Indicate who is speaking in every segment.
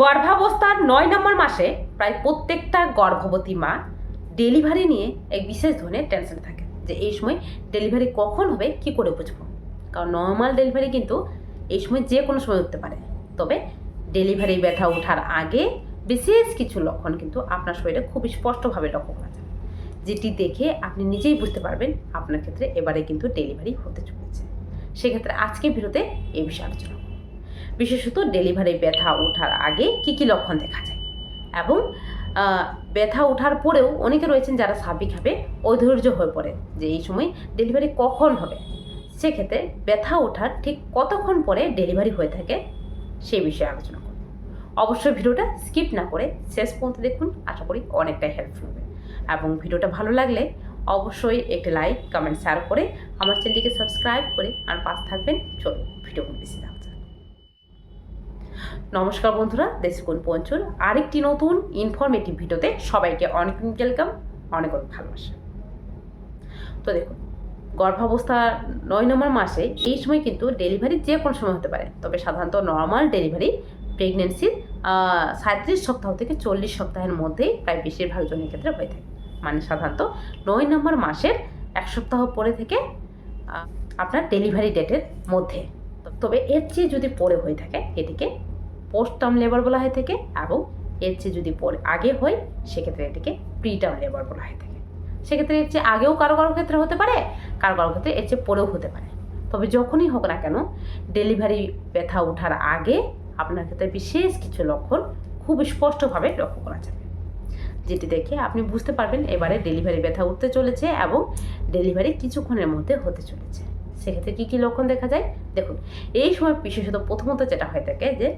Speaker 1: গর্ভাবস্থার নয় নম্বর মাসে প্রায় প্রত্যেকটা গর্ভবতী মা ডেলিভারি নিয়ে এক বিশেষ ধরনের টেনশন থাকে যে এই সময় ডেলিভারি কখন হবে, কি করে বুঝব কারণ নর্মাল ডেলিভারি কিন্তু এই সময় যে কোনো সময় উঠতে পারে তবে ডেলিভারি ব্যথা ওঠার আগে বিশেষ কিছু লক্ষণ কিন্তু আপনার শরীরে খুব স্পষ্টভাবে লক্ষ্য করা যায়, যেটি দেখে আপনি নিজেই বুঝতে পারবেন আপনার ক্ষেত্রে এবারে কিন্তু ডেলিভারি হতে চলেছে সেক্ষেত্রে আজকে ভিডিওতে এই বিষয়ে আলোচনা। বিশেষত ডেলিভারি ব্যথা ওঠার আগে কি কি লক্ষণ দেখা যায়? এবং ব্যথা ওঠার পরেও অনেকে রয়েছেন যারা স্বাভাবিকভাবে অধৈর্য হয়ে পড়ে যে এই সময় ডেলিভারি কখন হবে? সেক্ষেত্রে ব্যথা ওঠার ঠিক কতক্ষণ পরে ডেলিভারি হয়ে থাকে সেই বিষয়ে আলোচনা করব। অবশ্যই ভিডিওটা স্কিপ না করে শেষ পর্যন্ত দেখুন, আশা করি অনেকটাই হেল্পফুল হবে। এবং ভিডিওটা ভালো লাগলে অবশ্যই একটি লাইক কমেন্ট শেয়ার করে আমার চ্যানেলটিকে সাবস্ক্রাইব করে আর পাশ থাকবেন। চলুন ভিডিও বেশি। নমস্কার বন্ধুরা দেশগুণ পঞ্চুর আরেকটি নতুন ইনফরমেটিভ ভিডিওতে সবাইকে অনেক ওয়েলকাম অনেক অনেক ভালোবাসা। তো দেখুন, গর্ভাবস্থা নয় নম্বর মাসে এই সময় কিন্তু ডেলিভারি যে কোনো সময় হতে পারে। তবে সাধারণত নর্মাল ডেলিভারি প্রেগনেন্সির সাঁত্রিশ সপ্তাহ থেকে চল্লিশ সপ্তাহের মধ্যেই প্রায় বেশিরভাগ জনের ক্ষেত্রে হয়ে থাকে। মানে সাধারণত নয় নম্বর মাসের এক সপ্তাহ পরে থেকে আপনার ডেলিভারি ডেটের মধ্যে। তবে এর চেয়ে যদি পরে হয়ে থাকে, এটিকে পোস্ট টার্ম লেবার বলা হয়ে থাকে এবং এর চেয়ে যদি পরে আগে হয়, সেক্ষেত্রে এটিকে প্রি টার্ম লেবার বলা হয়ে থাকে। সেক্ষেত্রে এর চেয়ে আগেও কারও কারও ক্ষেত্রে হতে পারে, কারও কারও ক্ষেত্রে এর চেয়ে পরেও হতে পারে। তবে যখনই হোক না কেন ডেলিভারি ব্যথা ওঠার আগে আপনার ক্ষেত্রে বিশেষ কিছু লক্ষণ খুব স্পষ্টভাবে লক্ষ্য করা যাবে। যেটি দেখে আপনি বুঝতে পারবেন এবারে ডেলিভারি ব্যথা উঠতে চলেছে এবং ডেলিভারি কিছুক্ষণের মধ্যে হতে চলেছে। সেক্ষেত্রে কী কী লক্ষণ দেখা যায়? দেখুন, এই সময় বিশেষত প্রথমত যেটা হয়ে থাকে যে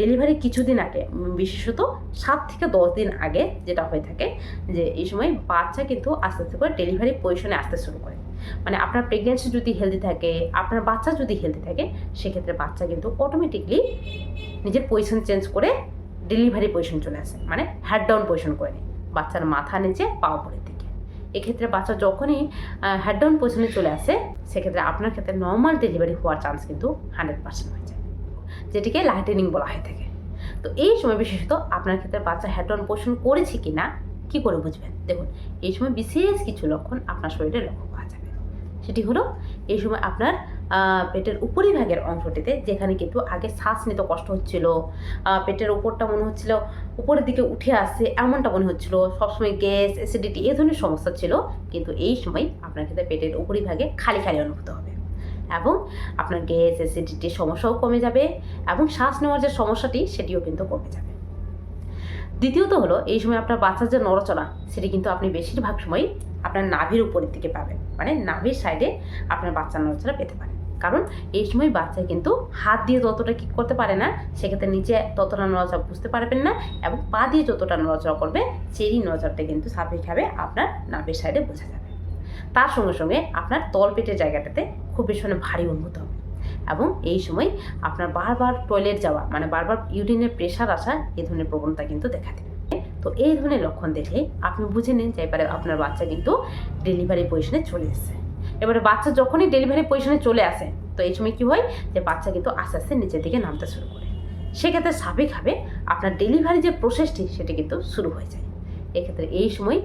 Speaker 1: ডেলিভারি কিছুদিন আগে, বিশেষত সাত থেকে দশ দিন আগে যেটা হয়ে থাকে যে, এই সময় বাচ্চা কিন্তু আস্তে আস্তে করে ডেলিভারি পজিশনে আসতে শুরু করে। মানে আপনার প্রেগনেন্সি যদি হেলদি থাকে, আপনার বাচ্চা যদি হেলদি থাকে, সেক্ষেত্রে বাচ্চা কিন্তু অটোমেটিকলি নিজের পজিশন চেঞ্জ করে ডেলিভারি পজিশন চলে আসে। মানে হ্যাড ডাউন পজিশন করে নেয়। বাচ্চার মাথা নিচে, পা উপরের দিকে এক্ষেত্রে বাচ্চা যখনই হ্যাড ডাউন পজিশনে চলে আসে, সেক্ষেত্রে আপনার ক্ষেত্রে নর্মাল ডেলিভারি হওয়ার চান্স কিন্তু হান্ড্রেড পার্সেন্ট হয়ে যায়। যেটিকে লাইটেনিং বলা হয়ে থাকে। তো এই সময় বিশেষত আপনার ক্ষেত্রে বাচ্চা হ্যাড ডাউন পজিশন করেছে কি না কী করে বুঝবেন? দেখুন, এই সময় বিশেষ কিছু লক্ষণ আপনার শরীরে লক্ষ্য করা যাবে। সেটি হলো, এই সময় আপনার পেটের উপরিভাগের অংশটিতে, যেখানে কিন্তু আগে শ্বাস নিতে কষ্ট হচ্ছিল। পেটের উপরটা মনে হচ্ছিল উপরের দিকে উঠে আসছে, এমনটা মনে হচ্ছিল। সবসময় গ্যাস অ্যাসিডিটি এই ধরনের সমস্যা ছিল, কিন্তু এই সময় আপনার ক্ষেত্রে পেটের উপরিভাগে খালি খালি অনুভূত হবে। এবং আপনার গ্যাস অ্যাসিডিটির সমস্যাও কমে যাবে এবং শ্বাস নেওয়ার যে সমস্যাটি, সেটিও কিন্তু কমে যাবে। দ্বিতীয়ত হলো, এই সময় আপনার বাচ্চার যে নড়াচড়া, সেটি কিন্তু আপনি বেশিরভাগ সময় আপনার নাভির উপরের দিকে পাবেন। মানে নাভির সাইডে আপনার বাচ্চার নড়াচড়া পেতে পারেন কারণ এই সময় বাচ্চা কিন্তু হাত দিয়ে ততটা কি করতে পারে না, সেক্ষেত্রে নিচে ততটা নড়াচড়া বুঝতে পারবেন না এবং পা দিয়ে যতটা নড়াচড়া করবে, সেই নড়াচড়াটা কিন্তু স্বাভাবিকভাবে আপনার নাভির সাইডে বোঝা যাবে। তার সঙ্গে সঙ্গে আপনার তলপেটের জায়গাটাতে খুব ভীষণ ভারী অনুভূত হবে। এবং এই সময় আপনার বারবার টয়লেট যাওয়া মানে বারবার ইউরিনের প্রেশার আসা এই ধরনের প্রবণতা কিন্তু দেখা দেবে। তো এই ধরনের লক্ষণ দেখে আপনি বুঝে নিন যে এবারে আপনার বাচ্চা কিন্তু ডেলিভারি পজিশনে চলে এসেছে। এবারে বাচ্চা যখনই ডেলিভারি পজিশনে চলে আসে, তো এই সময় কী হয় যে বাচ্চা কিন্তু আস্তে আস্তে নিচের দিকে নামতে শুরু করে। সেক্ষেত্রে স্বাভাবিকভাবে আপনার ডেলিভারি যে প্রসেসটি সেটি কিন্তু শুরু হয়ে যায়। এক্ষেত্রে এই সময়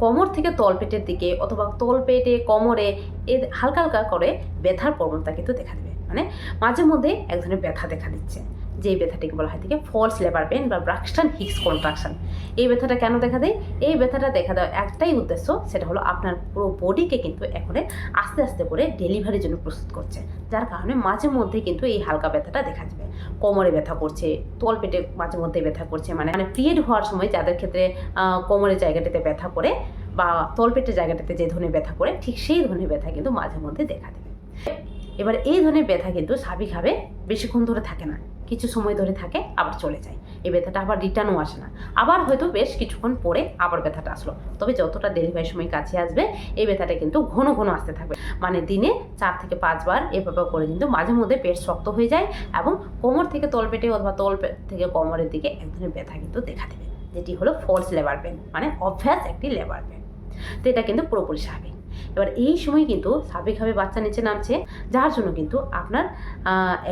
Speaker 1: কোমর থেকে তলপেটের দিকে অথবা তলপেটে, কোমরে, এ হালকা হালকা করে ব্যথার প্রবণতা কিন্তু দেখা দেবে। মানে মাঝে মধ্যে এক ধরনের ব্যথা দেখা দিচ্ছে। যে ব্যথাটিকে বলা হয় থেকে ফলস লেবার পেন বা ব্রাক্সটান হিক্স কন্ট্রাকশন এই ব্যথাটা কেন দেখা দেয়? এই ব্যথাটা দেখা দেওয়ার একটাই উদ্দেশ্য, সেটা হলো আপনার পুরো বডিকে কিন্তু এখন আস্তে আস্তে করে ডেলিভারির জন্য প্রস্তুত করছে। যার কারণে মাঝে মধ্যে কিন্তু এই হালকা ব্যথাটা দেখা যাবে। কোমরে ব্যথা করছে, তলপেটে মাঝে মধ্যে ব্যথা করছে মানে মানে পিরিয়ড হওয়ার সময় যাদের ক্ষেত্রে কোমরের জায়গাটাতে ব্যথা করে বা তলপেটের জায়গাটাতে যে ধরনের ব্যথা করে, ঠিক সেই ধরনের ব্যথা কিন্তু মাঝে মধ্যে দেখা দেবে। এবার এই ধরনের ব্যথা কিন্তু স্বাভাবিকভাবে বেশিক্ষণ ধরে থাকে না। কিছু সময় ধরে থাকে, আবার চলে যায়। এই ব্যথাটা আবার রিটার্নও আসে না। আবার হয়তো বেশ কিছুক্ষণ পরে আবার ব্যথাটা আসলো। তবে যতটা ডেলিভারি সময় কাছে আসবে, এই ব্যথাটা কিন্তু ঘন ঘন আসতে থাকবে। মানে দিনে চার থেকে পাঁচবার এভাবে করে কিন্তু মাঝে মধ্যে পেট শক্ত হয়ে যায় এবং কোমর থেকে তলপেটে অথবা তলপেট থেকে কোমরের দিকে এক ধরনের ব্যথা কিন্তু দেখা দেবে। যেটি হলো ফলস লেবার পেন মানে অভ্যাস একটি লেবার পেন তো এটা কিন্তু পুরোপুরি স্বাভাবিক। এবার এই সময় কিন্তু স্বাভাবিকভাবে বাচ্চা নিচে নামছে, যার জন্য কিন্তু আপনার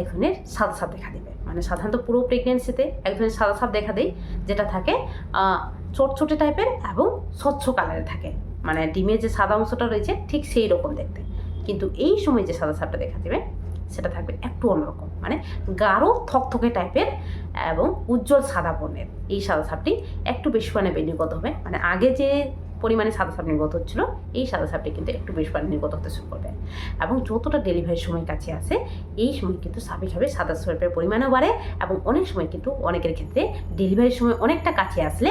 Speaker 1: এক ধরনের সাদা সাপ দেখা দেবে। মানে সাধারণত পুরো প্রেগনেন্সিতে এক ধরনের সাদা সাপ দেখা দেয়, যেটা থাকে চটচটে টাইপের এবং স্বচ্ছ কালারে থাকে। মানে ডিমের যে সাদা অংশটা রয়েছে, ঠিক সেই রকম দেখতে। কিন্তু এই সময় যে সাদা সাপটা দেখা দেবে, সেটা থাকবে একটু অন্যরকম মানে গাঢ়, থকথকে টাইপের এবং উজ্জ্বল সাদা বর্ণের। এই সাদা সাপটি একটু বেশি মানে নির্গত হবে। মানে আগে যে পরিমাণে সাদা সাপ নির্গত হচ্ছিল, এই সাদা সাপটি কিন্তু একটু বেশি মানে নির্গত হতে শুরু করবে। এবং যতটা ডেলিভারির সময় কাছে আসে এই সময় কিন্তু স্বাভাবিকভাবে সাদা সাপের পরিমাণও বাড়ে এবং অনেক সময় কিন্তু অনেকের ক্ষেত্রে ডেলিভারির সময় অনেকটা কাছে আসলে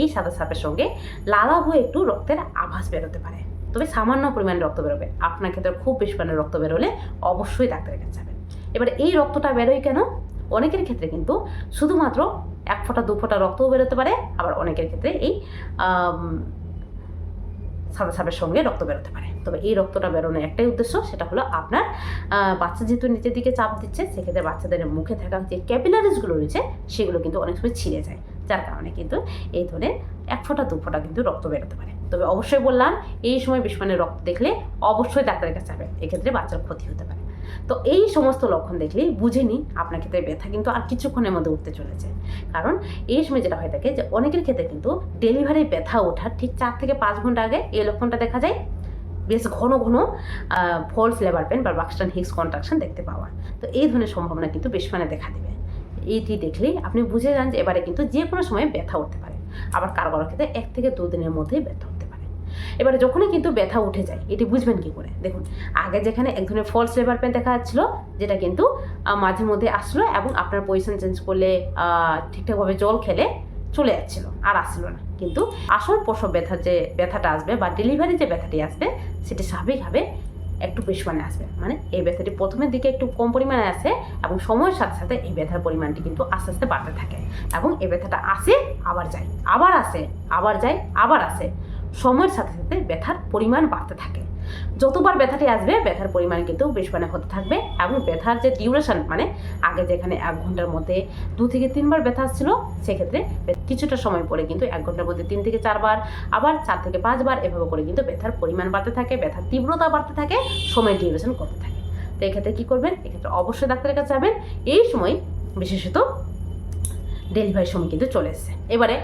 Speaker 1: এই সাদা সাপের সঙ্গে লালাভ হয়ে একটু রক্তের আভাস বেরোতে পারে। তবে সামান্য পরিমাণে রক্ত বেরোবে। আপনার ক্ষেত্রে খুব বেশি পরিমাণে রক্ত বেরোলে অবশ্যই ডাক্তারের কাছে যাবেন। এবারে এই রক্তটা বেরোয় কেন? অনেকের ক্ষেত্রে কিন্তু শুধুমাত্র এক ফোঁটা, দু ফোঁটা রক্তও বেরোতে পারে, আবার অনেকের ক্ষেত্রে এই সাদা সাপের সঙ্গে রক্ত বেরোতে পারে। তবে এই রক্তটা বেরোনোর একটাই উদ্দেশ্য, সেটা হলো আপনার বাচ্চা যেহেতু নিচের দিকে চাপ দিচ্ছে, সেক্ষেত্রে বাচ্চাদের মুখে থাকা যে ক্যাপিলারিসগুলো রয়েছে, সেগুলো কিন্তু অনেক সময় ছিঁড়ে যায়। যার কারণে কিন্তু এই ধরনের এক ফোঁটা, দু ফোঁটা কিন্তু রক্ত বেরোতে পারে। তবে অবশ্যই বললাম, এই সময় বেশ মানে রক্ত দেখলে অবশ্যই ডাক্তারের কাছে যাবে এক্ষেত্রে বাচ্চার ক্ষতি হতে পারে। তো এই সমস্ত লক্ষণ দেখলেই বুঝে নিন আপনার ক্ষেত্রে ব্যথা কিন্তু আর কিছুক্ষণের মধ্যে উঠতে চলেছে। কারণ এই সময় যেটা হয়ে থাকে যে অনেকের ক্ষেত্রে কিন্তু ডেলিভারি ব্যথা ওঠার ঠিক চার থেকে পাঁচ ঘণ্টা আগে এই লক্ষণটা দেখা যায়। বেশ ঘন ঘন ফলস লেবার পেন বা বাক্সটান হিক্স কন্ট্রাকশন দেখতে পাওয়া। তো এই ধরনের সম্ভাবনা কিন্তু বেশ মানে দেখা দেবে। এইটি দেখলেই আপনি বুঝে যান যে এবারে কিন্তু যে কোনো সময় ব্যথা উঠতে পারে। আবার কারও কারও ক্ষেত্রে এক থেকে দু দিনের মধ্যেই ব্যথা এবারে যখনই কিন্তু ব্যথা উঠে যায়, এটি বুঝবেন কি করে? দেখুন, আগে যেখানে এক ধরনের ফলস লেবার পেন দেখা যাচ্ছিল, যেটা কিন্তু মাঝে মধ্যে আসলো এবং আপনার পজিশন চেঞ্জ করলে ঠিকঠাকভাবে জল খেলে চলে যাচ্ছিল, আর আসলো না। কিন্তু আসল প্রসব ব্যথা যে ব্যথাটা আসবে বা ডেলিভারি যে ব্যথাটি আসবে, সেটি স্বাভাবিকভাবে একটু বেশি মানে আসবে। মানে এই ব্যথাটি প্রথমের দিকে একটু কম পরিমাণে আসে এবং সময়ের সাথে সাথে এই ব্যথার পরিমাণটি কিন্তু আস্তে আস্তে বাড়তে থাকে। এবং এই ব্যথাটা আসে, আবার যায়, আবার আসে, আবার যায়, আবার আসে। সময়ের সাথে সাথে ব্যথার পরিমাণ বাড়তে থাকে। যতবার ব্যথাটি আসবে, ব্যথার পরিমাণ কিন্তু বেশ মানে হতে থাকবে এবং ব্যথার যে ডিউরেশন মানে আগে যেখানে এক ঘণ্টার মধ্যে দু থেকে তিনবার ব্যথা আসছিল, সেক্ষেত্রে কিছুটা সময় পরে কিন্তু এক ঘণ্টার মধ্যে তিন থেকে চারবার, আবার চার থেকে পাঁচবার এভাবে করে কিন্তু ব্যথার পরিমাণ বাড়তে থাকে, ব্যথার তীব্রতা বাড়তে থাকে সময় ডিউরেশন করতে থাকে। তো এক্ষেত্রে কী করবেন? এক্ষেত্রে অবশ্যই ডাক্তারের কাছে যাবেন। এই সময় বিশেষত ডেলিভারির সময় কিন্তু চলে এসেছে। এবারে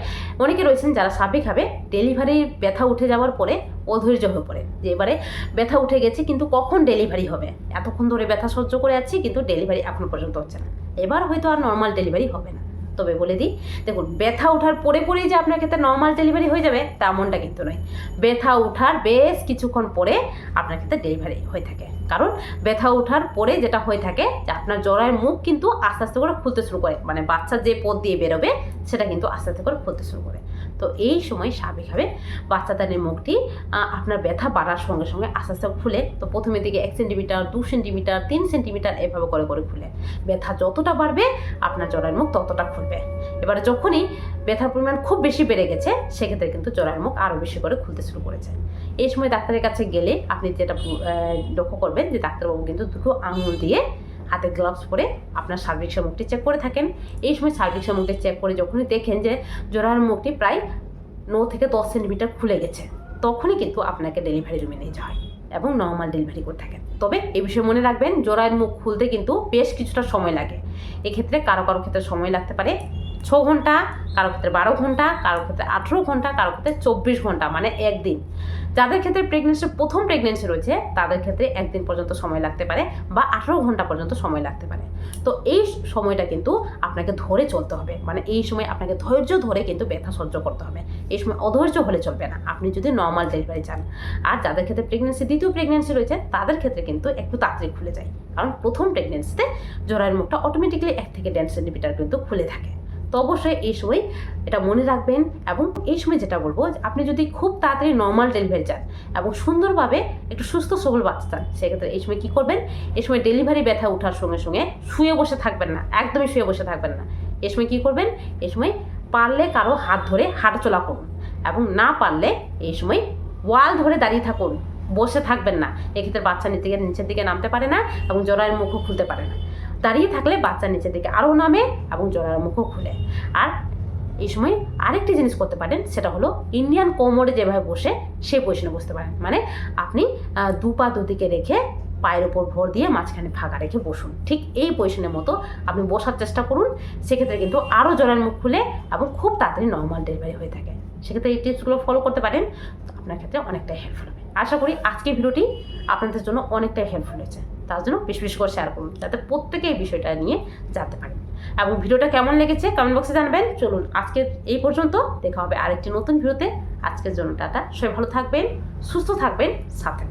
Speaker 1: অনেকে রয়েছেন যারা স্বাভাবিকভাবে ডেলিভারি ব্যথা উঠে যাওয়ার পরে অধৈর্য হয়ে পড়ে। যে এবারে ব্যথা উঠে গেছে কিন্তু কখন ডেলিভারি হবে? এতক্ষণ ধরে ব্যথা সহ্য করে যাচ্ছি কিন্তু ডেলিভারি এখনও পর্যন্ত হচ্ছে না। এবার হয়তো আর নর্মাল ডেলিভারি হবে না। তবে বলে দিই, দেখুন, ব্যথা ওঠার পরে পরেই যে আপনার ক্ষেত্রে নর্মাল ডেলিভারি হয়ে যাবে তেমনটা কিন্তু নয়। ব্যথা ওঠার বেশ কিছুক্ষণ পরে আপনার ক্ষেত্রে ডেলিভারি হয়ে থাকে। কারণ ব্যথা ওঠার পরে যেটা হয়ে থাকে, যে আপনার জরায়ের মুখ কিন্তু আস্তে আস্তে করে খুলতে শুরু করে। মানে বাচ্চা যে পথ দিয়ে বেরোবে, সেটা কিন্তু আস্তে আস্তে করে খুলতে শুরু করে। তো এই সময় স্বাভাবিকভাবে বাচ্চাদানের মুখটি আপনার ব্যথা বাড়ার সঙ্গে সঙ্গে আস্তে আস্তে খুলে। তো প্রথমে দিকে এক সেন্টিমিটার দু সেন্টিমিটার তিন সেন্টিমিটার এভাবে করে করে খুলে। ব্যথা যতটা বাড়বে, আপনার জরায়ের মুখ ততটা খুলবে। এবারে যখনই ব্যথার পরিমাণ খুব বেশি বেড়ে গেছে, সেক্ষেত্রে কিন্তু জরায়ের মুখ আরও বেশি করে খুলতে শুরু করেছে। এই সময় ডাক্তারের কাছে গেলে আপনি যেটা লক্ষ্য করবেন যে ডাক্তারবাবু কিন্তু দুটো আঙুল দিয়ে হাতে গ্লাভস পরে আপনার সার্ভিক্সের মুখটি চেক করে থাকেন। এই সময় সার্ভিক্সের মুখটি চেক করে যখনই দেখেন যে জোড়ার মুখটি প্রায় ন থেকে দশ সেন্টিমিটার খুলে গেছে, তখনই কিন্তু আপনাকে ডেলিভারি রুমে নিয়ে যাওয়া হয় এবং নর্মাল ডেলিভারি করে থাকেন। তবে এ বিষয়ে মনে রাখবেন, জোড়ার মুখ খুলতে কিন্তু বেশ কিছুটা সময় লাগে। এক্ষেত্রে কারও কারও ক্ষেত্রে সময় লাগতে পারে ছ ঘণ্টা, কারও ক্ষেত্রে বারো ঘণ্টা, কারও ক্ষেত্রে আঠেরো ঘণ্টা, কারও ক্ষেত্রে চব্বিশ ঘণ্টা মানে একদিন। যাদের ক্ষেত্রে প্রেগনেন্সির প্রথম প্রেগনেন্সি রয়েছে, তাদের ক্ষেত্রে একদিন পর্যন্ত সময় লাগতে পারে বা আঠেরো ঘণ্টা পর্যন্ত সময় লাগতে পারে। তো এই সময়টা কিন্তু আপনাকে ধরে চলতে হবে। মানে এই সময় আপনাকে ধৈর্য ধরে কিন্তু ব্যথা সহ্য করতে হবে। এই সময় অধৈর্য হলে চলবে না। আপনি যদি নর্মাল ডেলিভারি চান। আর যাদের ক্ষেত্রে প্রেগনেন্সি দ্বিতীয় প্রেগনেন্সি রয়েছে, তাদের ক্ষেত্রে কিন্তু একটু তাড়াতাড়ি খুলে যায়। কারণ প্রথম প্রেগনেন্সিতে জরায়ের মুখটা অটোমেটিক্যালি এক থেকে দেড় সেন্টিমিটার কিন্তু খুলে থাকে। তো অবশ্যই এই সময় এটা মনে রাখবেন এবং এই সময় যেটা বলব আপনি যদি খুব তাড়াতাড়ি নর্মাল ডেলিভারি চান এবং সুন্দরভাবে একটু সুস্থ সবল বাচ্চা চান, সেক্ষেত্রে এই সময় কী করবেন? এই সময় ডেলিভারি ব্যথা ওঠার সঙ্গে সঙ্গে শুয়ে বসে থাকবেন না, একদমই শুয়ে বসে থাকবেন না। এই সময় কী করবেন? এই সময় পারলে কারও হাত ধরে হাঁটাচলা করুন এবং না পারলে এই সময় ওয়াল ধরে দাঁড়িয়ে থাকুন, বসে থাকবেন না। এক্ষেত্রে বাচ্চা নিচে নিচের দিকে নামতে পারে না এবং জরায়ের মুখও খুলতে পারে না। দাঁড়িয়ে থাকলে বাচ্চা নিচের দিকে আরও নামে এবং জরায়ের মুখও খুলে। আর এই সময় আরেকটি জিনিস করতে পারেন, সেটা হলো ইন্ডিয়ান কোমরে যেভাবে বসে, সেই পজিশনে বসতে পারেন। মানে আপনি দু পা দুদিকে রেখে পায়ের ওপর ভর দিয়ে মাঝখানে ফাঁকা রেখে বসুন। ঠিক এই পজিশনের মতো আপনি বসার চেষ্টা করুন। সেক্ষেত্রে কিন্তু আরও জলের মুখ খুলে এবং খুব তাড়াতাড়ি নর্মাল ডেলিভারি হয়ে থাকে। সেক্ষেত্রে এই টিপসগুলো ফলো করতে পারেন। আপনার ক্ষেত্রে অনেকটাই হেল্পফুল হবে। আশা করি আজকের ভিডিওটি আপনাদের জন্য অনেকটাই হেল্পফুল হয়েছে। তার জন্য বেশি বেশি করে শেয়ার করুন, যাতে প্রত্যেকে এই বিষয়টা নিয়ে জানতে পারেন এবং ভিডিওটা কেমন লেগেছে কমেন্ট বক্সে জানাবেন। চলুন আজকে এই পর্যন্ত, দেখা হবে আরেকটি নতুন ভিডিওতে। আজকের জন্য টাটা, সবাই ভালো থাকবেন, সুস্থ থাকবেন সাথে